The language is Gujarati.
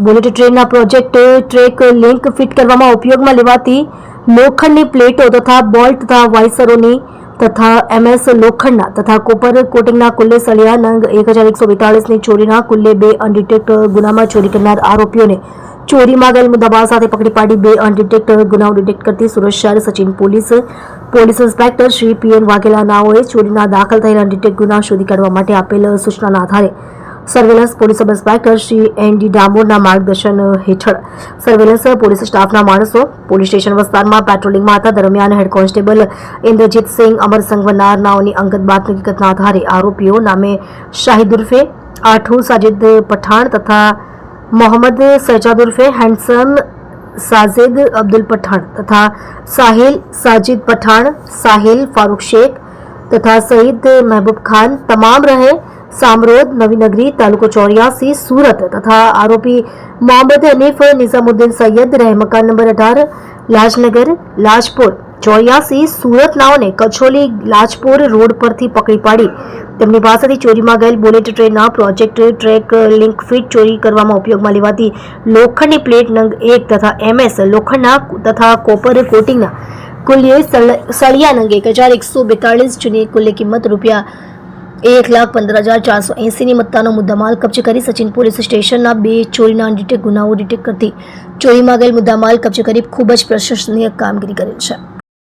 બુલેટ ટ્રેનના પ્રોજેક્ટ ટ્રેક લિંક ફિટ કરવામાં ઉપયોગમાં લેવાતી લોખંડની પ્લેટો તથા બોલ્ટ તથા વાઇસરોની તથા એમએસ લોખંડના તથા કોપર કોટિંગના કુલ્લે સળિયા નંગ એક હજાર એકસો બેતાળીસની ચોરીના કુલ્લે બે અનડિટેક્ટ ગુનામાં ચોરી કરનાર આરોપીઓને ચોરીમાં ગયેલ દબાવ સાથે પકડી પાડી બે અનડિટેક્ટ ગુનાઓ ડિટેક્ટ કરતી સુરત શહેર Sachin police police inspector Shri PN Vaghela નાઓએ ચોરીના દાખલ થયેલા અનડિટેક્ટ ગુના શોધી કાઢવા માટે આપેલ સૂચનાના આધારે surveillance police sub inspector Shri N ડામોરના માર્ગદર્શન હેઠળ. સર્વેલન્સ પોલીસ સ્ટાફના માણસો પોલીસ સ્ટેશન વિસ્તારમાં પેટ્રોલિંગમાં હતા. દરમિયાન હેડ કોન્સ્ટેબલ ઇન્દ્રજીત સિંહ અમરસંઘ નાઓની અંગત બાતમી હકીકતના આધારે આરોપીઓ નામે શાહિદ ઉર્ફે, આઠુ સાજિદ પઠાણ તથા મોહમ્મદ સજાદ ઉર્ફે હેન્ડસમ સાજિદ અબ્દુલ પઠાણ તથા સાહિલ સાજિદ પઠાણ, સાહિલ ફારૂક શેખ તથા સઈદ મહેબૂબ ખાન તમામ રહે સામરોદ નવીનગરી તાલુકો ચોર્યાસી સુરત તથા આરોપી મોહમ્મદ હનીફ નિઝામુદ્દીન સૈયદ રહે મકાન નંબર અઢાર લાજનગર લાજપુર ચોર્યાસી સુરતનાઓને કચોલી લાજપુર રોડ પરથી પકડી પાડી. તેમની પાસેથી ચોરીમાં ગયેલ બુલેટ ટ્રેનના પ્રોજેક્ટ ટ્રેક લિંક ફિટ ચોરી કરવામાં ઉપયોગમાં લેવાતી લોખંડની પ્લેટ નંગ એક તથા એમએસ લોખંડના તથા કોપર કોટિંગના કુલ્લે સળ- સળિયા નંગ એક હજાર એકસો બેતાળીસ જૂની કુલ્ય કિંમત રૂપિયા એક લાખ પંદર હજાર ચારસો એંસીની મત્તાનો મુદ્દામાલ કબજે કરી સચિન પોલીસ સ્ટેશનના બે ચોરીના ડિટેક ગુનાઓ ડિટેક્ટ કરતી ચોરીમાં ગયેલ મુદ્દામાલ કબજે કરી ખૂબ જ પ્રશંસનીય કામગીરી કરેલ છે.